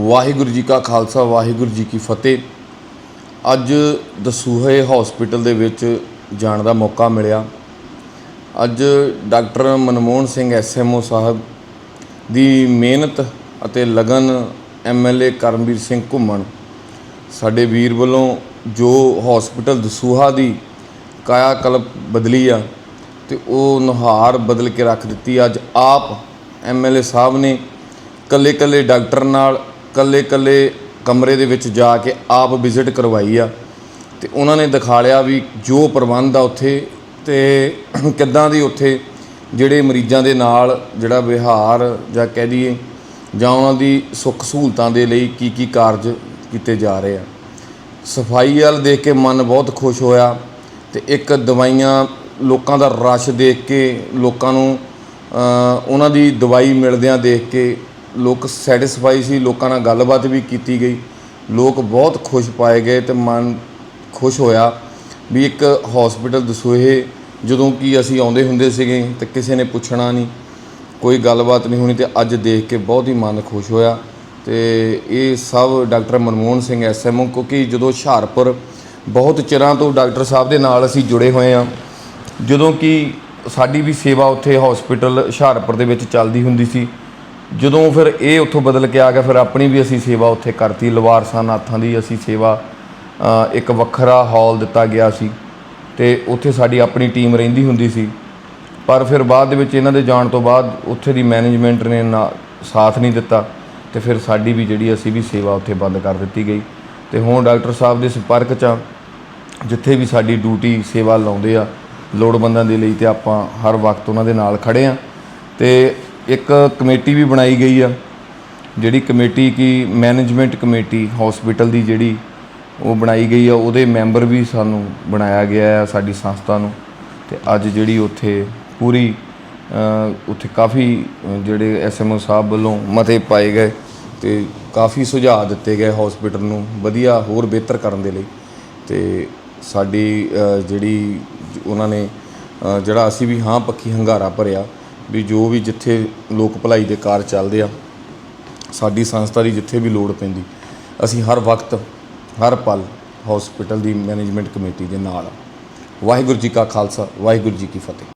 ਵਾਹਿਗੁਰੂ ਜੀ ਕਾ ਖਾਲਸਾ, ਵਾਹਿਗੁਰੂ ਜੀ ਕੀ ਫਤਿਹ। ਅੱਜ ਦਸੂਹੇ ਹਸਪੀਟਲ ਦੇ ਵਿੱਚ ਜਾਣ ਦਾ ਮੌਕਾ ਮਿਲਿਆ। ਅੱਜ ਡਾਕਟਰ ਮਨਮੋਹਨ ਸਿੰਘ ਐਸਐਮਓ ਸਾਹਿਬ ਦੀ ਮਿਹਨਤ ਅਤੇ ਲਗਨ ਐਮਐਲਏ ਕਰਮਵੀਰ ਸਿੰਘ ਘੁੰਮਣ, ਸਾਡੇ ਵੀਰ ਵੱਲੋਂ ਜੋ ਹਸਪੀਟਲ ਦਸੂਹਾ ਦੀ ਕਾਇਆ ਕਲਪ ਬਦਲੀ ਆ ਤੇ ਉਹ ਨੁਹਾਰ ਬਦਲ ਕੇ ਰੱਖ ਦਿੱਤੀ। ਅੱਜ ਆਪ ਐਮਐਲਏ ਸਾਹਿਬ ਨੇ ਕੱਲੇ ਕੱਲੇ ਡਾਕਟਰ ਨਾਲ ਕੱਲੇ ਕੱਲੇ ਕਮਰੇ ਦੇ ਵਿੱਚ ਜਾ ਕੇ ਆਪ ਵਿਜ਼ਿਟ ਕਰਵਾਈ ਆ ਤੇ ਉਹਨਾਂ ਨੇ ਦਿਖਾ ਲਿਆ ਵੀ ਜੋ ਪ੍ਰਬੰਧ ਆ ਉੱਥੇ ਤੇ ਕਿੱਦਾਂ ਦੀ ਉੱਥੇ ਜਿਹੜੇ ਮਰੀਜ਼ਾਂ ਦੇ ਨਾਲ ਜਿਹੜਾ ਵਿਹਾਰ ਜਾਂ ਕਹਿ ਦਈਏ ਜਾਂ ਉਹਨਾਂ ਦੀ ਸੁੱਖ ਸਹੂਲਤਾਂ ਦੇ ਲਈ ਕੀ ਕੀ ਕਾਰਜ ਕੀਤੇ ਜਾ ਰਹੇ ਆ। ਸਫ਼ਾਈ ਵੱਲ ਦੇਖ ਕੇ ਮਨ ਬਹੁਤ ਖੁਸ਼ ਹੋਇਆ ਤੇ ਇੱਕ ਦਵਾਈਆਂ ਲੋਕਾਂ ਦਾ ਰਸ਼ ਦੇਖ ਕੇ ਲੋਕਾਂ ਨੂੰ ਉਹਨਾਂ ਦੀ ਦਵਾਈ ਮਿਲਦਿਆਂ ਦੇਖ ਕੇ ਲੋਕ ਸੈਟੀਸਫਾਈ ਸੀ, ਲੋਕਾਂ ਨਾਲ ਗੱਲਬਾਤ ਵੀ ਕੀਤੀ ਗਈ। ਲੋਕ ਬਹੁਤ ਖੁਸ਼ ਪਾਏ ਗਏ ਤੇ ਮਨ ਖੁਸ਼ ਹੋਇਆ ਵੀ ਇੱਕ ਹਸਪੀਟਲ ਦਸੂਹੇ ਜਦੋਂ ਕਿ ਅਸੀਂ ਆਉਂਦੇ ਹੁੰਦੇ ਸੀਗੇ ਤੇ ਕਿਸੇ ਨੇ ਪੁੱਛਣਾ ਨਹੀਂ, ਕੋਈ ਗੱਲਬਾਤ ਨਹੀਂ ਹੋਣੀ ਤੇ ਅੱਜ ਦੇਖ ਕੇ ਬਹੁਤ ਹੀ ਮਨ ਖੁਸ਼ ਹੋਇਆ। ਤੇ ਇਹ ਸਭ ਡਾਕਟਰ ਮਨਮੋਹਨ ਸਿੰਘ ਐਸਐਮਓ ਕਿਉਂਕਿ ਜਦੋਂ ਹੁਸ਼ਿਆਰਪੁਰ ਬਹੁਤ ਚਿਰਾਂ ਤੋਂ ਡਾਕਟਰ ਸਾਹਿਬ ਦੇ ਨਾਲ ਅਸੀਂ ਜੁੜੇ ਹੋਏ ਹਾਂ, ਜਦੋਂ ਕਿ ਸਾਡੀ ਵੀ ਸੇਵਾ ਉੱਥੇ ਹਸਪੀਟਲ ਹੁਸ਼ਿਆਰਪੁਰ ਦੇ ਵਿੱਚ ਚੱਲਦੀ ਹੁੰਦੀ ਸੀ। ਜਦੋਂ ਫਿਰ ਇਹ ਉੱਥੋਂ ਬਦਲ ਕੇ ਆ ਗਿਆ, ਫਿਰ ਆਪਣੀ ਵੀ ਅਸੀਂ ਸੇਵਾ ਉੱਥੇ ਕਰਤੀ। ਲਵਾਰਸਾ ਨਾਥਾਂ ਦੀ ਅਸੀਂ ਸੇਵਾ ਇੱਕ ਵੱਖਰਾ ਹਾਲ ਦਿੱਤਾ ਗਿਆ ਸੀ ਤੇ ਉੱਥੇ ਸਾਡੀ ਆਪਣੀ ਟੀਮ ਰਹਿੰਦੀ ਹੁੰਦੀ ਸੀ। ਪਰ ਫਿਰ ਬਾਅਦ ਦੇ ਵਿੱਚ ਇਹਨਾਂ ਦੇ ਜਾਣ ਤੋਂ ਬਾਅਦ ਉੱਥੇ ਦੀ ਮੈਨੇਜਮੈਂਟ ਨੇ ਨਾ ਸਾਥ ਨਹੀਂ ਦਿੱਤਾ ਤੇ ਫਿਰ ਸਾਡੀ ਵੀ ਜਿਹੜੀ ਅਸੀਂ ਵੀ ਸੇਵਾ ਉੱਥੇ ਬੰਦ ਕਰ ਦਿੱਤੀ ਗਈ। ਤੇ ਹੁਣ ਡਾਕਟਰ ਸਾਹਿਬ ਦੇ ਸੰਪਰਕ 'ਚ ਆ, ਜਿੱਥੇ ਵੀ ਸਾਡੀ ਡਿਊਟੀ ਸੇਵਾ ਲਾਉਂਦੇ ਆ, ਲੋੜਵੰਦਾਂ ਦੇ ਲਈ ਤੇ ਆਪਾਂ ਹਰ ਵਕਤ ਉਹਨਾਂ ਦੇ ਨਾਲ ਖੜੇ ਆ। ਤੇ ਇੱਕ ਕਮੇਟੀ ਵੀ ਬਣਾਈ ਗਈ ਆ ਜਿਹੜੀ ਕਮੇਟੀ ਕੀ ਮੈਨੇਜਮੈਂਟ ਕਮੇਟੀ ਹਸਪੀਟਲ ਦੀ ਜਿਹੜੀ ਉਹ ਬਣਾਈ ਗਈ ਆ ਉਹਦੇ ਮੈਂਬਰ ਵੀ ਸਾਨੂੰ ਬਣਾਇਆ ਗਿਆ ਆ ਸਾਡੀ ਸੰਸਥਾ ਨੂੰ। ਤੇ ਅੱਜ ਜਿਹੜੀ ਉੱਥੇ ਪੂਰੀ ਉੱਥੇ ਕਾਫੀ ਅ, ਜਿਹੜੇ ਐਸਐਮਓ ਸਾਹਿਬ ਵੱਲੋਂ ਮਤੇ ਪਾਏ ਗਏ ਤੇ ਕਾਫੀ ਸੁਝਾਅ ਦਿੱਤੇ ਗਏ ਹਸਪੀਟਲ ਨੂੰ ਵਧੀਆ ਹੋਰ ਬਿਹਤਰ ਕਰਨ ਦੇ ਲਈ। ਤੇ ਸਾਡੀ ਜਿਹੜੀ ਉਹਨਾਂ ਨੇ ਜਿਹੜਾ ਅਸੀਂ ਵੀ ਹਾਂ ਪੱਖੀ ਹੰਗਾਰਾ ਭਰਿਆ ਵੀ ਜੋ ਵੀ ਜਿੱਥੇ ਲੋਕ ਭਲਾਈ ਦੇ ਕਾਰਜ ਚੱਲਦੇ ਆ, ਸਾਡੀ ਸੰਸਥਾ ਦੀ ਜਿੱਥੇ ਵੀ ਲੋੜ ਪੈਂਦੀ, ਅਸੀਂ ਹਰ ਵਕਤ, ਹਰ ਪਲ ਹਸਪੀਟਲ ਦੀ ਮੈਨੇਜਮੈਂਟ ਕਮੇਟੀ ਦੇ ਨਾਲ ਆ। ਵਾਹਿਗੁਰੂ ਜੀ ਕਾ ਖਾਲਸਾ, ਵਾਹਿਗੁਰੂ ਜੀ ਕੀ ਫਤਿਹ